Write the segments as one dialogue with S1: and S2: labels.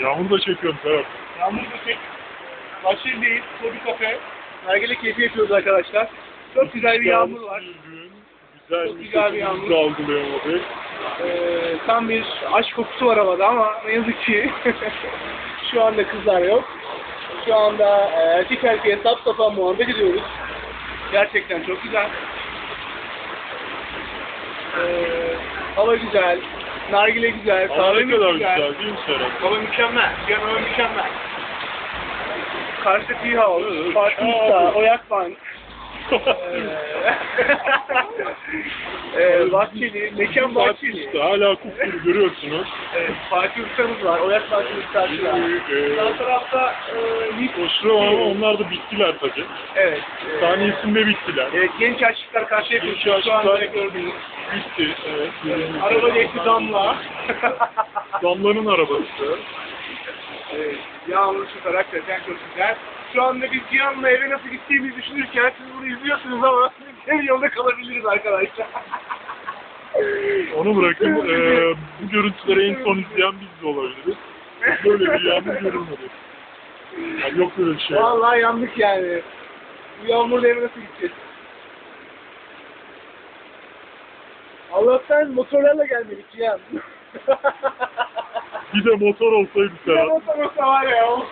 S1: Yağmur da çekiyorum Serap.
S2: Yağmur da çek. Bahçeli'deyiz. Kobi kafe. Nargile keyfi yapıyoruz arkadaşlar. Çok güzel bir yağmur var.
S1: Gün, güzel
S2: Çok
S1: bir
S2: güzel bir yağmur.
S1: algılayamadık.
S2: Ee, tam bir aşk kokusu var havada ama ne yazık ki şu anda kızlar yok. Şu anda e, erkek erkeğe sap sapa muhabbet ediyoruz. Gerçekten çok güzel. Ee, hava güzel, nargile güzel,
S1: Ama ne kadar
S2: güzel.
S1: güzel değil mi Serap?
S2: Hava mükemmel, yan hava mükemmel. Karşı Fatih
S1: evet.
S2: Usta, Oyak Bank, Ee, Bahçeli, Mekan Bahçeli.
S1: Fatih'te hala kupkuru görüyorsunuz.
S2: Evet, Fatih Usta'mız var. Oyak Fatih Usta'sı var.
S1: Ee,
S2: Sağ tarafta e, Lit.
S1: Koşuyor ama onlar da bittiler tabii.
S2: Evet. e,
S1: Saniyesinde bittiler.
S2: Evet, genç aşıklar karşıya koşuyor. Şu anda gördüğünüz.
S1: Bitti. Evet.
S2: Evet, araba geçti damla.
S1: Damlanın arabası.
S2: evet, yağmur hakikaten çok güzel. Şu anda biz Cihan'la eve nasıl gittiğimizi düşünürken siz bunu izliyorsunuz ama hem yolda kalabiliriz arkadaşlar.
S1: Onu bırakın. eee, bu görüntüleri en son izleyen biz de olabiliriz. Böyle bir yağmur görülmedi. Yani yok böyle bir şey.
S2: Vallahi yandık yani. Bu yağmurla eve nasıl gideceğiz? Allah'tan motorlarla gelmedik Cihan.
S1: Bir de motor olsaydı
S2: Bir de
S1: Serap.
S2: motor olsa var ya. o.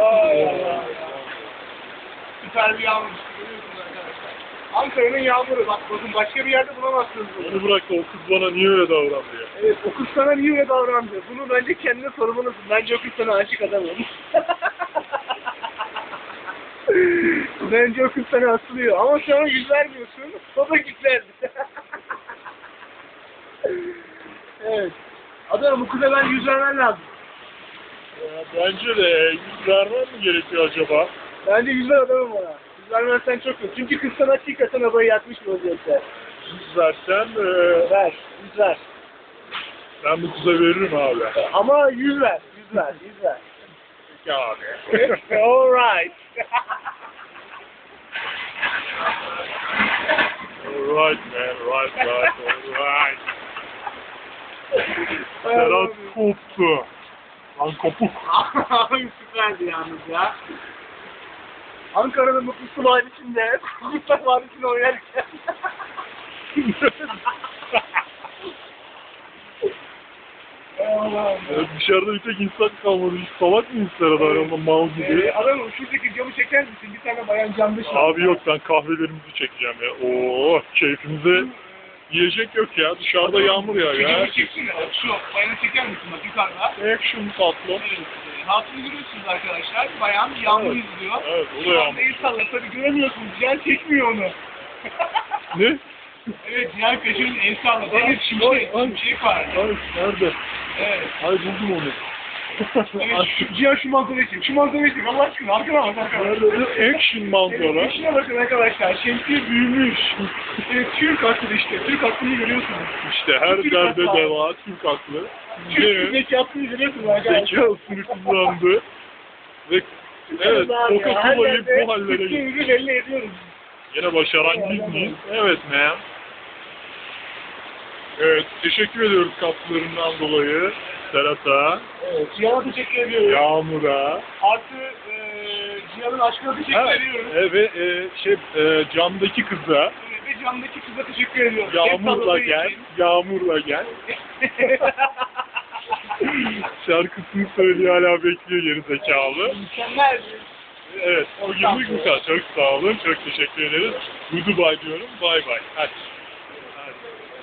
S2: Ay Allah. Süper bir yağmur görüyorsunuz arkadaşlar. Ankara'nın yağmuru bak bakın başka bir yerde bulamazsınız bunu.
S1: Onu bırak da o kız bana niye öyle davrandı ya?
S2: Evet o kız sana niye öyle davrandı? Bunu bence kendine sormalısın. Bence o kız sana aşık adamım. bence o kız sana asılıyor. Ama sonra yüz vermiyorsun. O da güzel. evet. Adamım bu kıza ben yüz vermen lazım.
S1: Ya Bence de yüz vermem mi gerekiyor acaba?
S2: Bence yüz ver adamım bana. Yüz vermezsen çok kötü. Çünkü kız sana hakikaten havayı yatmış vaziyette.
S1: Yüz versen eee,
S2: Ver. Yüz ver.
S1: ben bu kıza veririm abi.
S2: Ama yüz ver. Yüz ver. Yüz ver.
S1: Peki abi.
S2: Alright.
S1: Alright man, right, right, alright. Serhat koptu. Lan kopuk.
S2: Abi süperdi yalnız ya. Ankara'nın mutlusu vadisinde, Kurtlar Vadisi'nde oynarken.
S1: Evet, dışarıda bir tek insan kalmadı. Hiç salak mıyız Serhat arasında mal gibi?
S2: Ee, adamım şuradaki camı çeker misin? Bir tane bayan camda şu.
S1: Abi yok ben kahvelerimizi çekeceğim ya. Oo keyfimize yiyecek yok ya. Dışarıda yağmur ya
S2: Şu
S1: ya.
S2: camı çeksin. Şu bayanı çeker misin bak yukarıda?
S1: Action tatlı.
S2: Evet. e, Hatunu görüyorsunuz arkadaşlar. Bayan yağmur
S1: Evet.
S2: izliyor.
S1: Evet o da
S2: Şu anda
S1: yağmur.
S2: el salla. Tabii göremiyorsunuz. Cihan çekmiyor onu.
S1: Ne?
S2: evet Cihan Peşin'in el salladı. Evet şimşek.
S1: ay.
S2: Şimşek var.
S1: Ay nerede?
S2: Evet.
S1: Ay buldum onu.
S2: Cihan şu manzarayı çek. Şu manzarayı çek. Allah aşkına arkana bak arkana.
S1: Action manzara.
S2: Evet, bakın arkadaşlar. Şemsiye büyümüş. Evet, Türk haklı işte. Türk hakkını görüyorsunuz.
S1: İşte her
S2: Türk
S1: derde
S2: haklı.
S1: deva Türk haklı.
S2: Türk zekasını görüyorsunuz arkadaşlar.
S1: Zekasını kullandı. Ve evet Coca-Cola'yı
S2: yerde
S1: bu hallere getirdi.
S2: Türklüğümüzü belli ediyoruz.
S1: Yine başaran biz miyiz? Evet man. Evet, teşekkür ediyoruz katkılarından dolayı. Serhat'a,
S2: Evet, Cihan'a teşekkür ediyoruz.
S1: Yağmur'a,
S2: Artı e, Cihan'ın aşkına teşekkür
S1: evet,
S2: ediyoruz.
S1: e, ve e, şey, e, camdaki kıza,
S2: Evet, ve camdaki kıza teşekkür ediyoruz.
S1: Yağmur'la gel,
S2: için.
S1: Yağmur'la gel. Şarkısını söylüyor hala bekliyor geri zekalı.
S2: Mükemmel.
S1: Evet, bugünlük bu kadar. Çok sağ olun, çok teşekkür ederiz. Goodbye diyorum, bye bye. Hadi.